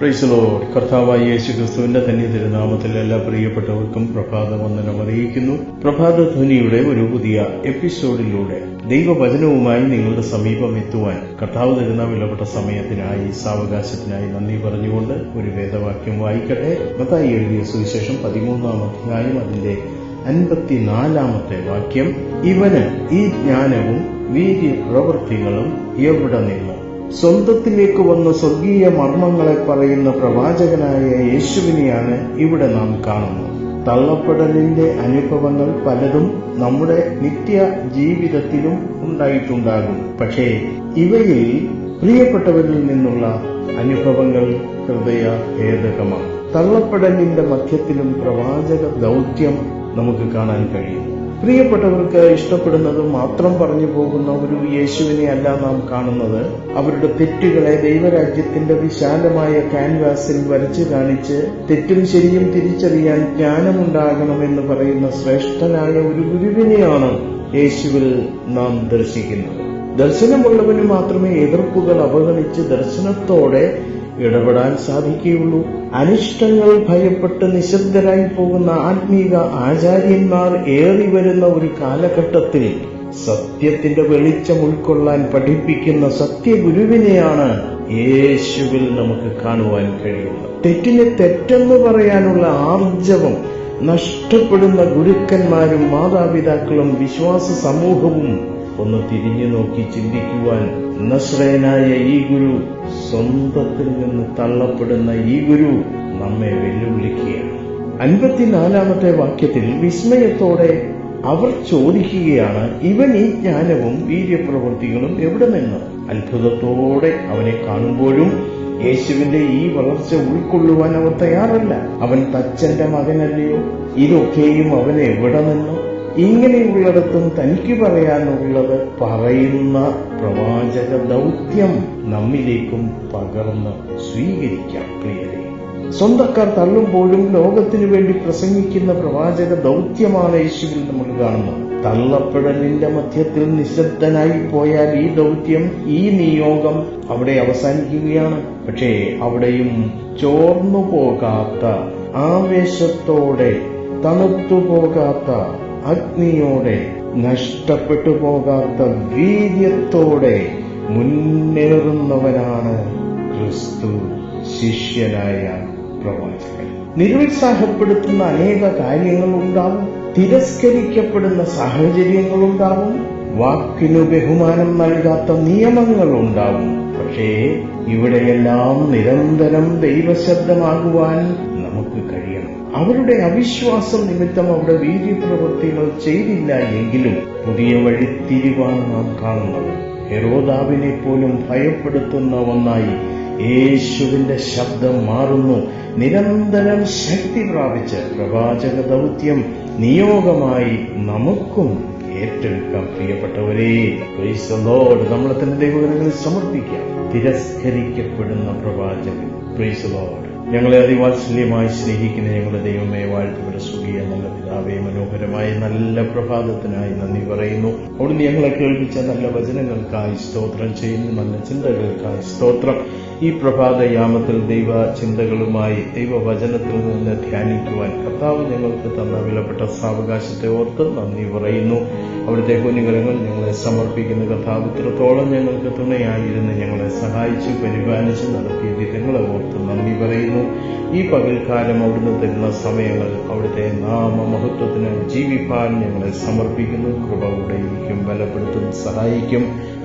പ്രൈസലോ കർത്താവായ യേശു ക്രിസ്തുവിന്റെ തന്നെ തിരുനാമത്തിൽ എല്ലാ പ്രിയപ്പെട്ടവർക്കും പ്രഭാത വന്ദനം അറിയിക്കുന്നു. പ്രഭാത ധ്വനിയുടെ ഒരു പുതിയ എപ്പിസോഡിലൂടെ ദൈവവചനവുമായി നിങ്ങളുടെ സമീപം എത്തുവാൻ കർത്താവ് തരുന്ന വിലപ്പെട്ട സമയത്തിനായി സാവകാശത്തിനായി നന്ദി പറഞ്ഞുകൊണ്ട് ഒരു വേദവാക്യം വായിക്കട്ടെ. മത്തായി എഴുതിയ സുവിശേഷം പതിമൂന്നാം അധ്യായം അതിന്റെ അൻപത്തിനാലാമത്തെ വാക്യം. ഇവന് ഈ ജ്ഞാനവും വീര്യ പ്രവൃത്തികളും എവിടെ നിന്ന് സ്വന്തത്തിലേക്ക് വന്ന സ്വർഗീയ മർമ്മങ്ങളെ പറയുന്ന പ്രവാചകനായ യേശുവിനെയാണ് ഇവിടെ നാം കാണുന്നത്. തള്ളപ്പെടലിന്റെ അനുഭവങ്ങൾ പലതും നമ്മുടെ നിത്യ ജീവിതത്തിലും ഉണ്ടായിട്ടുണ്ടാകും. പക്ഷേ ഇവയിൽ പ്രിയപ്പെട്ടവരിൽ നിന്നുള്ള അനുഭവങ്ങൾ ഹൃദയ ഭേദകമാണ്. തള്ളപ്പെടലിന്റെ മധ്യത്തിലും പ്രവാചക ദൗത്യം നമുക്ക് കാണാൻ കഴിയുന്നു പ്രിയപ്പെട്ടവർക്ക് ഇഷ്ടപ്പെടുന്നത് മാത്രം പറഞ്ഞു പോകുന്ന ഒരു യേശുവിനെ അല്ല നാം കാണുന്നത്. അവരുടെ തെറ്റുകളെ ദൈവരാജ്യത്തിന്റെ വിശാലമായ ക്യാൻവാസിൽ വരച്ചു കാണിച്ച് തെറ്റും ശരിയും തിരിച്ചറിയാൻ ജ്ഞാനമുണ്ടാകണമെന്ന് പറയുന്ന ശ്രേഷ്ഠനായ ഒരു ഗുരുവിനെയാണ് യേശുവിൽ നാം ദർശിക്കുന്നത്. ദർശനമുള്ളവന് മാത്രമേ എതിർപ്പുകൾ അവഗണിച്ച് ദർശനത്തോടെ ഇടപെടാൻ സാധിക്കുകയുള്ളൂ. അനിഷ്ടങ്ങൾ ഭയപ്പെട്ട് നിശബ്ദരായി പോകുന്ന ആത്മീക ആചാര്യന്മാർ ഏറി വരുന്ന ഒരു കാലഘട്ടത്തിൽ സത്യത്തിന്റെ വെളിച്ചം ഉൾക്കൊള്ളാൻ പഠിപ്പിക്കുന്ന സത്യഗുരുവിനെയാണ് യേശുവിൽ നമുക്ക് കാണുവാൻ കഴിയുന്നത്. തെറ്റിനെ തെറ്റെന്ന് പറയാനുള്ള ആർജവം നഷ്ടപ്പെടുന്ന ഗുരുക്കന്മാരും മാതാപിതാക്കളും വിശ്വാസ സമൂഹവും ഒന്ന് തിരിഞ്ഞു നോക്കി ചിന്തിക്കുവാൻ നസ്രയനായ ഈ ഗുരു സ്വന്തത്തിൽ നിന്ന് തള്ളപ്പെടുന്ന ഈ ഗുരു നമ്മെ വെല്ലുവിളിക്കുകയാണ്. അൻപത്തിനാലാമത്തെ വാക്യത്തിൽ വിസ്മയത്തോടെ അവർ ചോദിക്കുകയാണ് ഇവൻ ഈ ജ്ഞാനവും വീര്യപ്രവൃത്തികളും എവിടെ നിന്ന്? അത്ഭുതത്തോടെ അവനെ കാണുമ്പോഴും യേശുവിന്റെ ഈ വളർച്ച ഉൾക്കൊള്ളുവാൻ അവർ തയ്യാറല്ല. അവൻ തച്ചന്റെ മകനല്ലയോ? ഇതൊക്കെയും അവൻ എവിടെ നിന്നു ഇങ്ങനെയുള്ളിടത്തും തനിക്ക് പറയാനുള്ളത് പറയുന്ന പ്രവാചക ദൗത്യം നമ്മിലേക്കും പകർന്ന് സ്വീകരിക്കാം പ്രിയരെ. സ്വന്തക്കാർ തള്ളുമ്പോഴും ലോകത്തിനു വേണ്ടി പ്രസംഗിക്കുന്ന പ്രവാചക ദൗത്യമാണ് യേശുവിൽ നമ്മൾ കാണുന്നത്. തള്ളപ്പെടലിന്റെ മധ്യത്തിൽ നിശബ്ദനായി പോയാൽ ഈ ദൗത്യം ഈ നിയോഗം അവിടെ അവസാനിക്കുകയാണ്. പക്ഷേ അവിടെയും ചോർന്നു പോകാത്ത ആവേശത്തോടെ തണുത്തു പോകാത്ത അഗ്നിയോടെ നഷ്ടപ്പെട്ടു പോകാത്ത വീര്യത്തോടെ മുന്നേറുന്നവനാണ് ക്രിസ്തു ശിഷ്യനായ പ്രവാചകൻ. നിരുത്സാഹപ്പെടുത്തുന്ന അനേക കാര്യങ്ങളുണ്ടാവും തിരസ്കരിക്കപ്പെടുന്ന സാഹചര്യങ്ങളുണ്ടാവും വാക്കിനു ബഹുമാനം നൽകാത്ത നിയമങ്ങളുണ്ടാവും. പക്ഷേ ഇവിടെയെല്ലാം നിരന്തരം ദൈവശബ്ദമാകുവാൻ അവരുടെ അവിശ്വാസം നിമിത്തം അവിടെ വീര്യപ്രവൃത്തികൾ ചെയ്തില്ല എങ്കിലും പുതിയ വഴിത്തിരിവാണ് നാം കാണുന്നത്. ഹെറോദാവിനെ പോലും ഭയപ്പെടുത്തുന്ന ഒന്നായി യേശുവിന്റെ ശബ്ദം മാറുന്നു. നിരന്തരം ശക്തി പ്രാപിച്ച് പ്രവാചക ദൗത്യം നിയോഗമായി നമുക്കും ഏറ്റെടുക്കാം. പ്രിയപ്പെട്ടവരെ പ്രീസലോട് നമ്മളെ തന്നെ ദൈവകരങ്ങളിൽ സമർപ്പിക്കാം. തിരസ്കരിക്കപ്പെടുന്ന പ്രവാചകൻ. പ്രൈസ് ലോഡ് ഞങ്ങളെ അതിവാത്സല്യമായി സ്നേഹിക്കുന്ന ഞങ്ങളുടെ ദൈവമേ വാഴ്ത്തുവിടെ സുഖിയ നല്ല പിതാവേ മനോഹരമായ നല്ല പ്രഭാതത്തിനായി നന്ദി പറയുന്നു. അവിടുന്ന് ഞങ്ങളെ കേൾപ്പിച്ച നല്ല വചനങ്ങൾക്കായി സ്തോത്രം ചെയ്യുന്നു. നല്ല ചിന്തകൾക്കായി സ്തോത്രം. ഈ പ്രഭാതയാമത്തിൽ ദൈവ ചിന്തകളുമായി ദൈവവചനത്തിൽ നിന്ന് ധ്യാനിക്കുവാൻ കർത്താവ് ഞങ്ങൾക്ക് തന്ന വിലപ്പെട്ട സാവകാശത്തെ ഓർത്ത് നന്ദി പറയുന്നു. അവിടുത്തെ കുഞ്ഞുകരങ്ങൾ ഞങ്ങളെ സമർപ്പിക്കുന്ന കർത്താവ് ഇത്രത്തോളം ഞങ്ങൾക്ക് തുണയായിരുന്നു ഞങ്ങളെ സഹായിച്ചു പരിപാലിച്ച് നടത്തിയ വിധങ്ങളെ ഓർത്ത് നന്ദി പറയുന്നു. ഈ പകൽക്കാലം അവിടുന്ന് തരുന്ന സമയങ്ങൾ അവിടുത്തെ നാമമഹത്വത്തിന് ജീവിപ്പാൻ ഞങ്ങളെ സമർപ്പിക്കുന്നു. കൃപ ഉടയിരിക്കും ബലപ്പെടുത്തും സഹായിക്കും.